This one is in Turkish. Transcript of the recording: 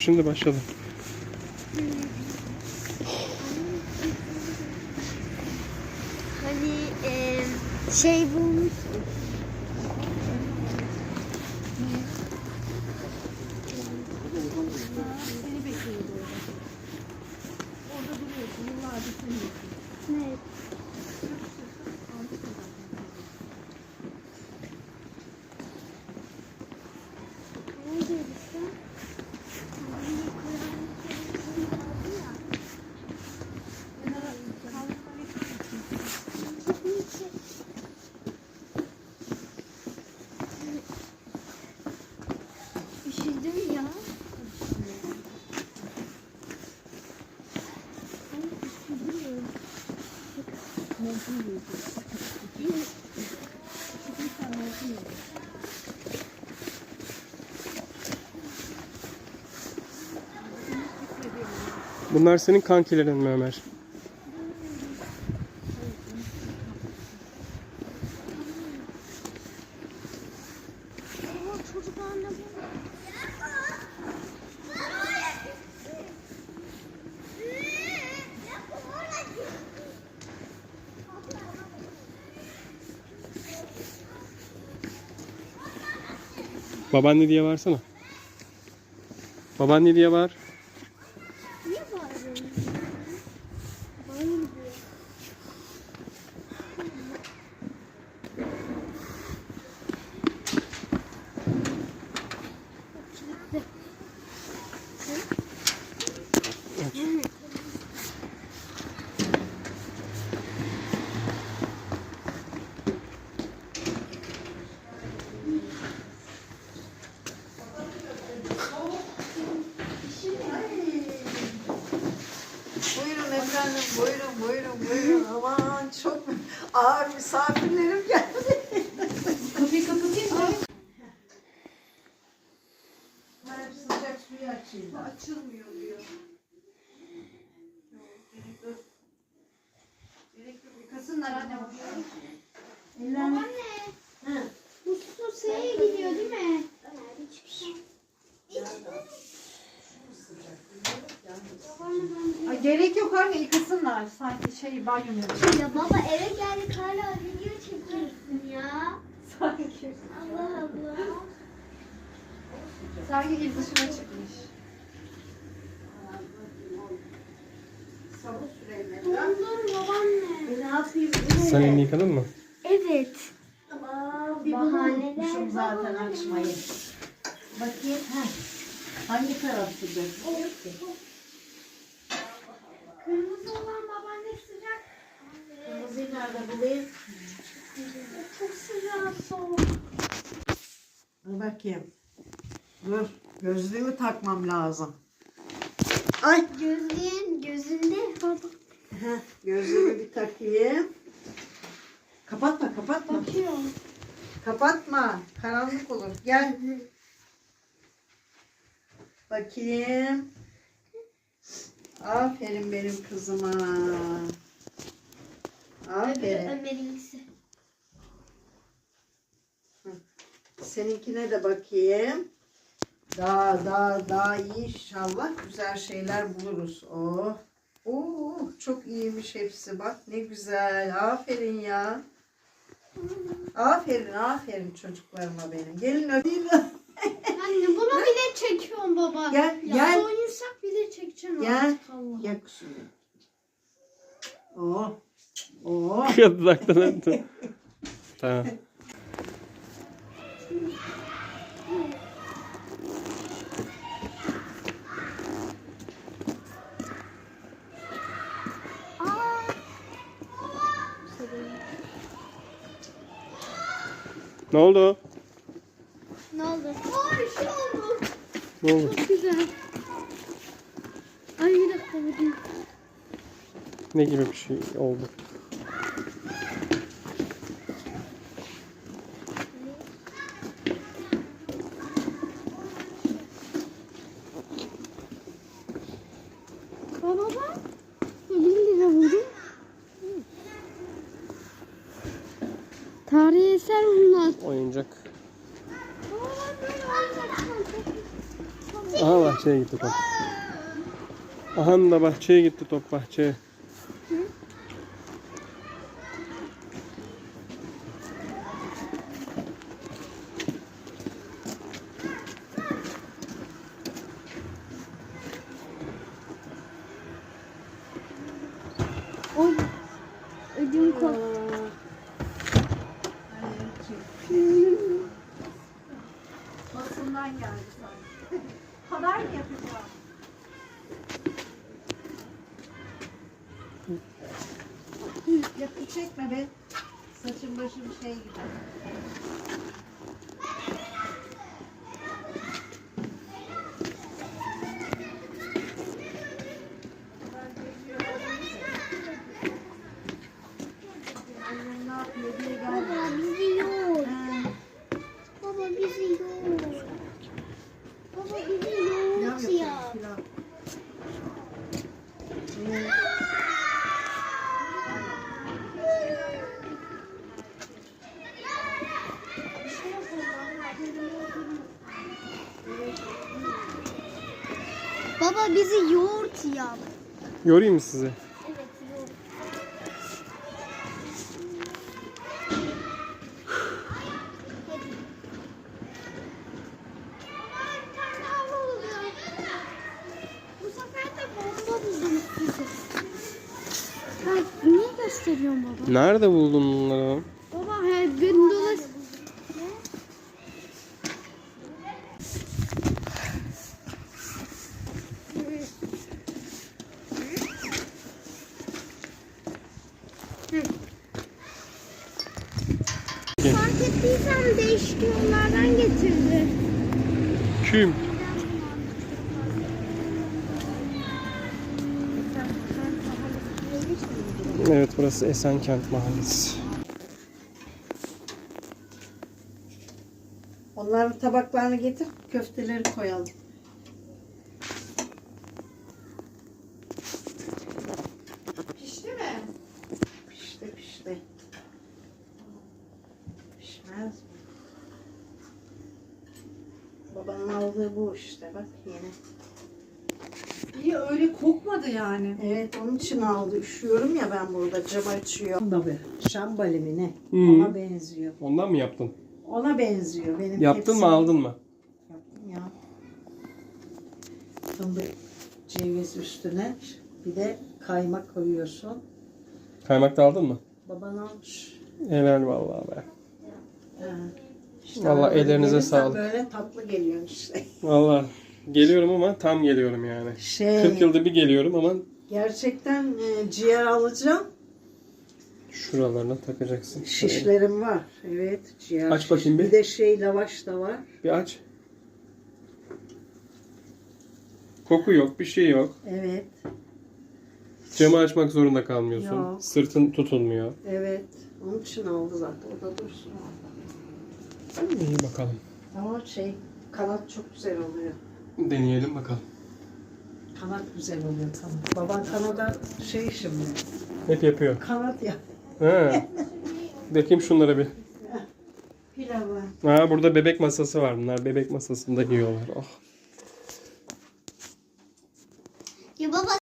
Şimdi başladım. Hani e, şey bulmuş. Evet. Ne diyorsun? Üşüdüm ya. Ay, üşüdüm. Bunlar senin kankilerin mi Ömer? Babaanne diye varsana. Babaanne diye var. Ağır misafirlerim geldi. Kapıyı kapatayım mı? Hayır, sıcak suyu açayım. Açılmıyor diyor. Yok, gerek yok. Gerek yok. Yıkasınlar anne. Ellerini... Babaanne. Bu su şeye gidiyor değil mi? Ay, gerek yok anne, yıkasınlar. Sanki şey banyo yapıyor. Ya baba eve geldik hala video çekiyorsun ya. Sanki. Allah Allah. Sanki il dışına çıkmış. Sabun süreyim Dondur babaanne. Ne yapayım? Sen elini yıkadın mı? Evet. Aman Bir bahaneler unutmuşum zaten açmayı. Bakayım. Heh. Hangi taraftadır? Kırmızı olan babaanne sıcak. Kırmızıyı nerede bulayım? Çok sıcak soğuk. Dur bakayım. Dur. Gözlüğümü takmam lazım. Ay. Gözlüğün gözünde. Heh, gözlüğümü bir takayım. Kapatma kapatma. Bakıyorum. Kapatma. Karanlık olur. Gel. Bakayım. Aferin benim kızıma. Aferin. Ömer'inkisi. Seninkine de bakayım. Daha daha daha iyi inşallah güzel şeyler buluruz. Oh. Oo, çok iyiymiş hepsi. Bak ne güzel. Aferin ya. Aferin, aferin çocuklarıma benim. Gelin öpeyim. Anne bunu bile çekiyorum baba. Gel, ya gel. Soyunsak bile çekeceğim Gel. Gel kuzum. Oh. Uzaktan öptüm. Tamam. Aa. Ne oldu? Ne oldu? Ay şu oldu. Ne oldu? Çok güzel. Ay bir dakika bakayım. Ne gibi bir şey oldu? Oyuncak. Aha. Bahçeye gitti top. Aha da bahçeye gitti top bahçeye. Oy. Ödüm koptu. Basından geldi sanki. Yakın çekme be. Saçım başım şey gibi. Annem ne yapıyor diye geldi. Baba bizi yoğurt. Ha, Baba bizi yoğurt. Baba bizi pilav yoğurt yapıyor, ya. pilav. Ee, Baba bizi yoğurt yap. Yorayım mı sizi? Evet yoğurt. Bu sefer de bomba buldum size. Ha, niye gösteriyorsun baba? Nerede buldun bunları? Baba her gün dolaş. Fark ettiysen değişik yollardan getirdi. Küm. Evet burası Esenkent Mahallesi. Onların tabaklarını getir, köfteleri koyalım. Pişti mi? Pişti, pişti. Pişmez mi? Babanın aldığı bu işte bak yeni. İyi öyle kokmadı yani. Evet onun için aldı. Üşüyorum ya ben burada cam açıyor. Tabii. Şambali mi ne? Hı. Ona benziyor. Ondan mı yaptın? Ona benziyor. Benim Yaptın mı aldın mı? Yaptım ya. Fındık ceviz üstüne bir de kaymak koyuyorsun. Kaymak da aldın mı? Baban almış. Helal vallahi be. Ha. İşte Vallahi böyle ellerinize gelirsen sağlık. Böyle tatlı geliyor işte. Vallahi geliyorum ama tam geliyorum yani. Şey 40 yılda bir geliyorum ama gerçekten e, ciğer alacağım. şuralarına takacaksın. Şişlerim var. Evet ciğer. Aç şiş. bakayım bir. Bir de şey lavaş da var. Bir aç. Koku yok, bir şey yok. Evet. Camı açmak zorunda kalmıyorsun. Yok. Sırtın tutulmuyor. Evet. Onun için aldı zaten. O da dursun. İyi bakalım. Ama şey kanat çok güzel oluyor. Deneyelim bakalım. Kanat güzel oluyor kanat. Baban kanada şey şimdi. Hep yapıyor. Kanat ya. He. Bakayım şunlara bir. Pilavı. Ha burada bebek masası var. Bunlar bebek masasında yiyorlar. Oh.